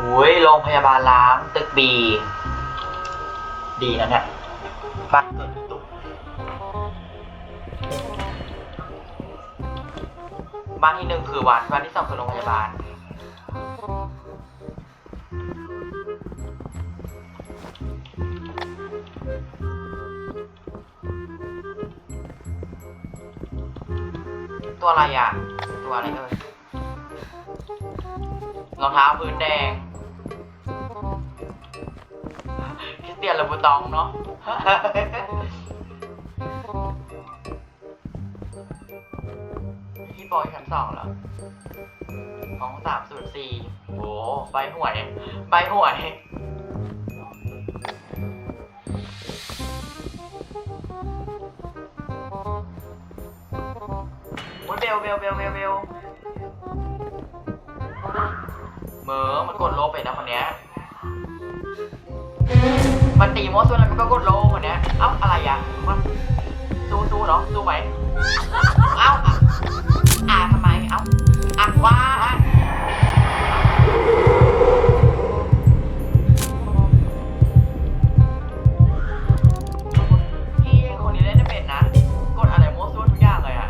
อุ้ยโรงพยาบาลล้างตึกบี ดีนะเนี่ยบ้านเกิดตุกบ้านที่หนึ่งคือวัดบ้านที่สองคือโรงพยาบาล ตัวอะไรอะ ตัวอะไรเอ่ยรองเท้าพื้นแดง ยนลาบูตองเนาะพี่บอยชั้นสองเหรอห้องสามศูนย์สี่โอ้ใบหวย ใบหวยโอ้ยเบลเบลเบลเบลเบลเหมอมันกดโลไปนะคนเนี้ย มันตีโมส่วนแล้วมันก็กดโลคนเนี้ยเอ้าอะไรอะมันสู้สู้เนาะสู้ไหมเอ้าอะอะทำไมเอ้าอะว่าอะพี่คนนี้เล่นได้เป็นนะกดอะไรโมส่วนทุกอย่างเลยอะ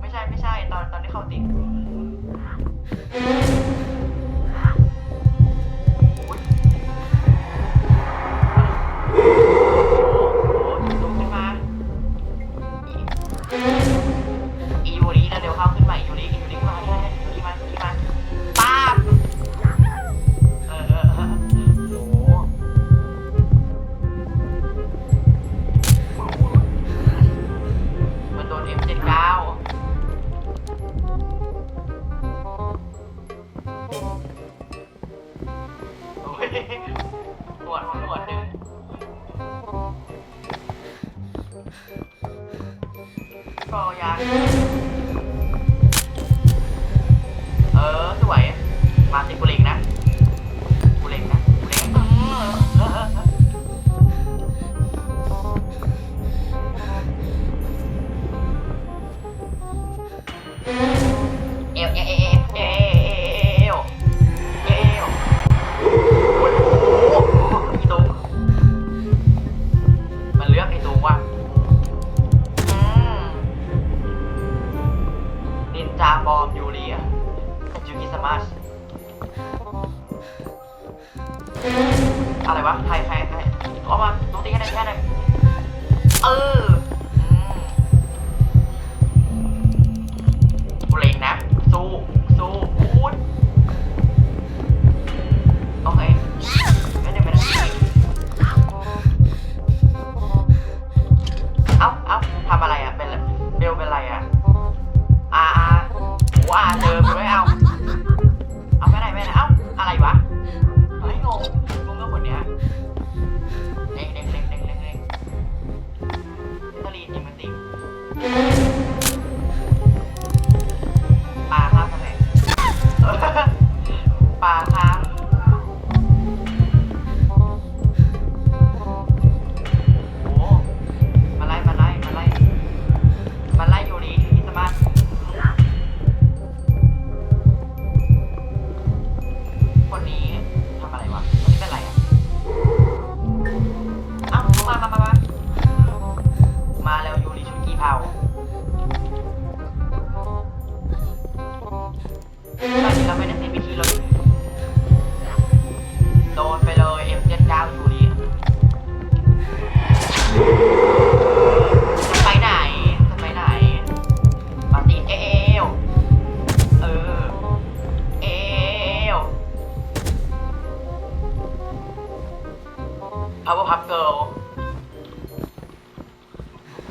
ไม่ใช่ไม่ใช่ ตอนตอนที่เขาติด โอ้ยหนวดของหนวดหนึ่งก็ยาเออสวยมาติกุ ท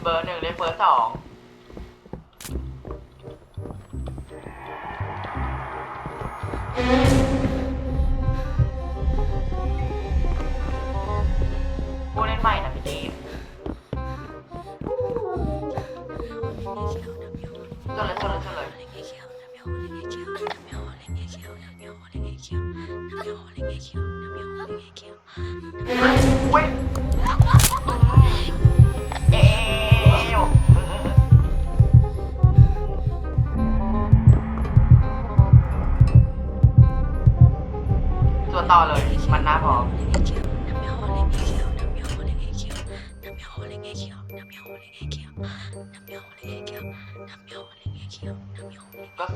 เบอร์หนึ่งเรียกเบอร์สองผู้เล่นใหม่นะพี่จีจนเลยจนเลยจนเลย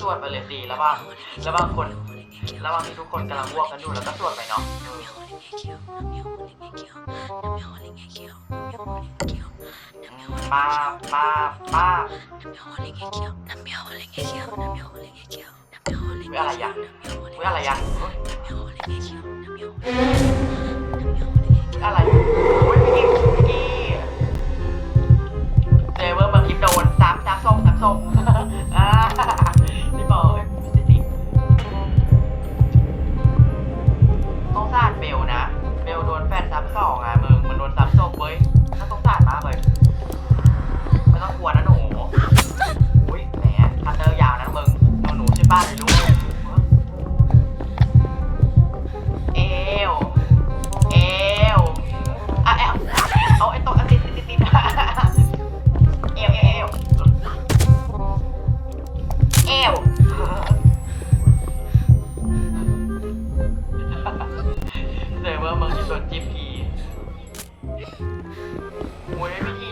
สวดไปเลยสิแล้วบางแล้วบางคนแล้วบางที่ทุกคนกำลังว่วกันอยู่แล้วก็สวดไปเนาะป้าป้าป้าเว้อะไรยังเว้อะไรยังอะไรโอ้ยพี่กิ๊กพี่กิ๊กเจเวอร์บางคลิปโดนสามสามส่งสามส่ง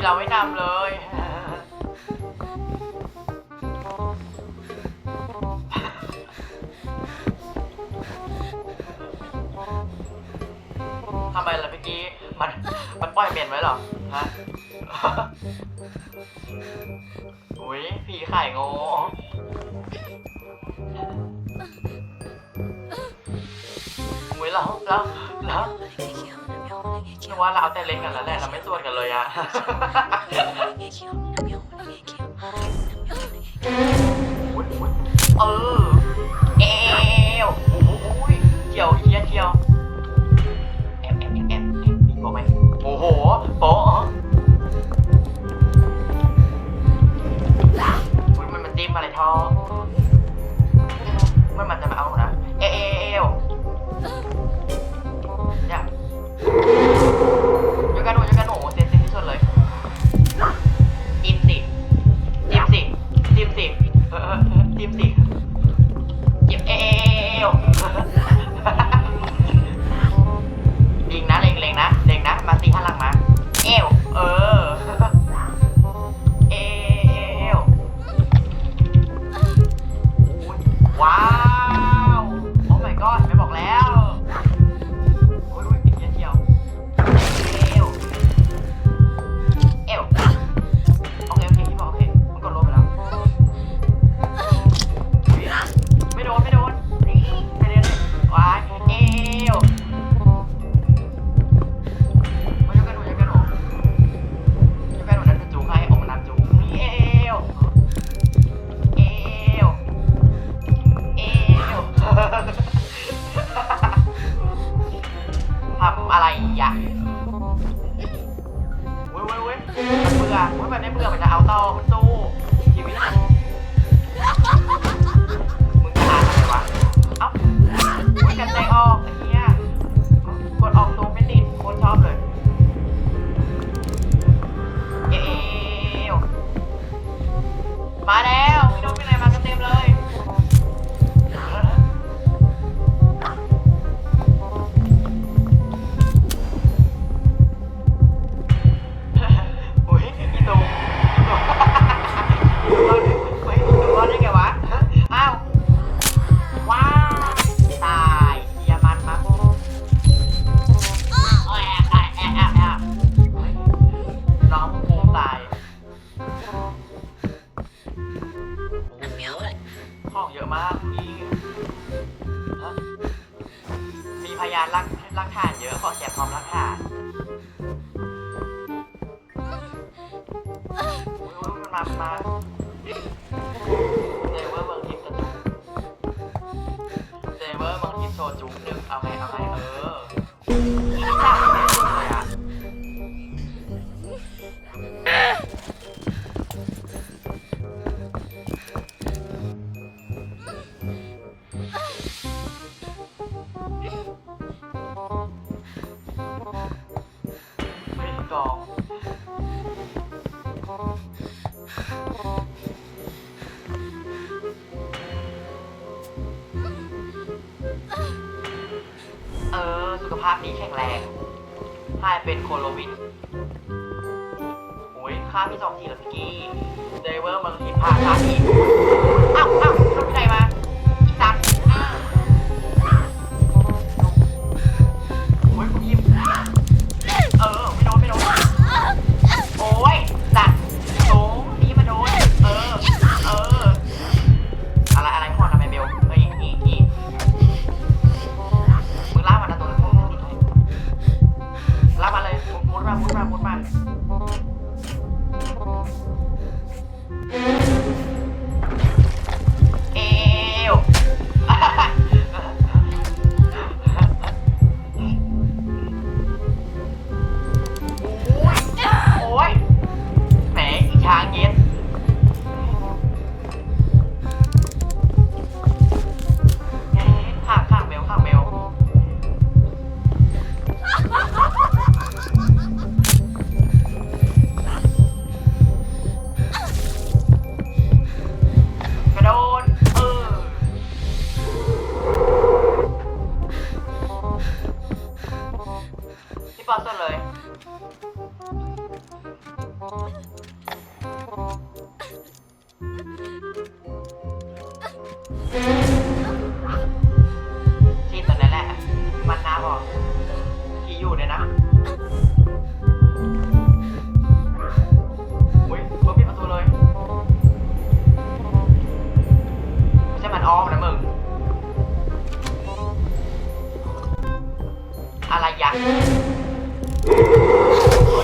เราไม่นำเลย ทำไมล่ะเมื่อกี้ มัน มันปล่อยเมนไว้เหรอ ฮะ อุ้ยผีไข่โง่อุ้ยเราเราเรานึกว่าเราเอาแต่เล่นกันแล้วแหละเราไม่สวดกันเลยอะอุ๊ยอุ๊ยเออเอวโอ้โหอุ๊ยเกี่ยวเยี่ยเกี่ยวแอบแอบแอบแอบมีโปะไหมโอ้โหโปะเหรออุ๊ยมันมันจิ้มอะไรท้อมันมันจะมาเอานะเอเอำอะไรอะเว้ยเว้ยเว้ยมันเบื่อเว้ยมันไม่เบื่อมันจะเอาต่อมันโยานรักรักฐานเยอะขอแจกพร้อมรักฐานอุ้ยอุ้ยมันมามันมาเซเวอร์เบิร์ทิปกระจุกเซเวอร์เบิร์ทิปโชว์จุกหนึ่งเอาไงเอาไงเออจ้าแม่จุกเลยอะ ที่แข็งแรงถ้าเป็นโคโลวิดอ้ยค่าพี่สองทีแล้วพี่กี้เดเวอร์มันทีพาค่าที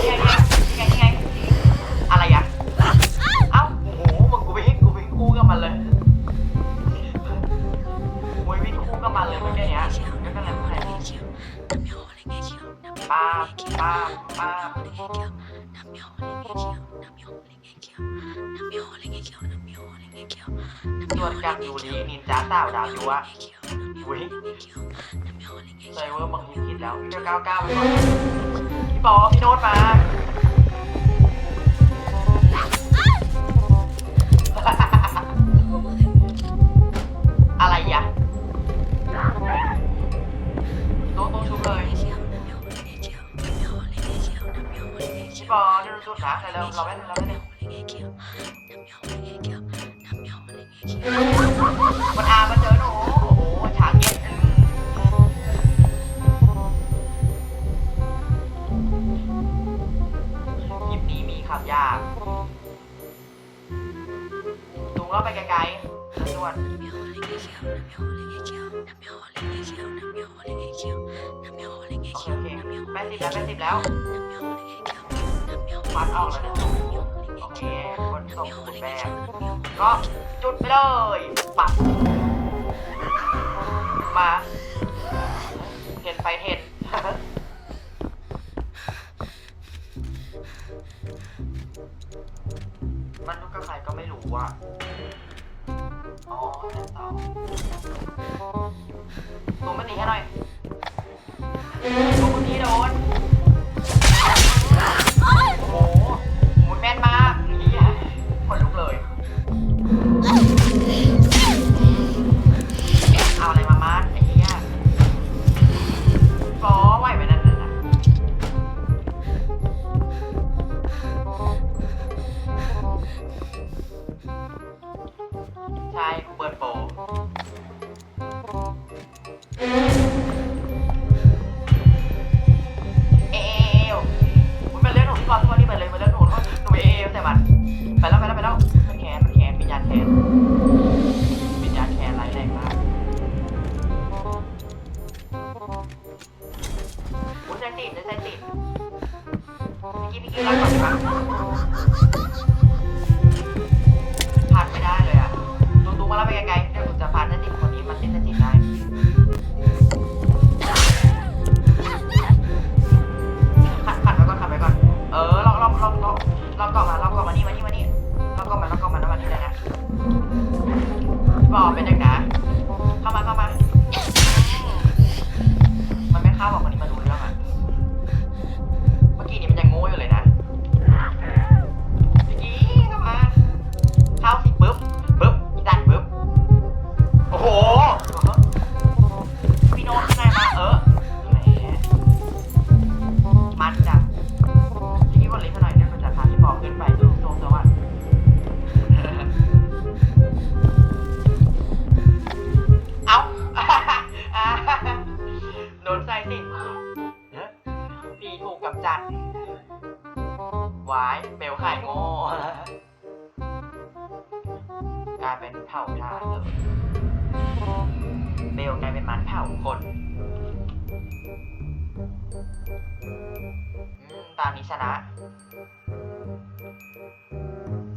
ยัอะไรอะอาโอ้โหมึงกูไปฮิตกูไปฮิตคู่กัมัเลยวิ่งคู่กัมันเลยเมื่อกี้เนี้ยแล้ก็เลยใครป้าป้าป้าตรวจจับดูดีนินจาสาวดาวยัว เว้ยไซเวอร์มังคิดแล้วเดี๋ยก้าวก้าวไปก่อนพี่ปอพี่โน้ตมาอะไรอะโต๊ะต๊ะชุบเลยพี่ปอเรื่องชุดนะเราเราเล่นเราเล่น ปัด มาเห็นไปเห็น มันนุกกับใครก็ไม่รู้ว่าอ๋อแค่ต่อตัวมันหนีให้หน่อยตัวมันหนีโดน เป็นยังนะ that.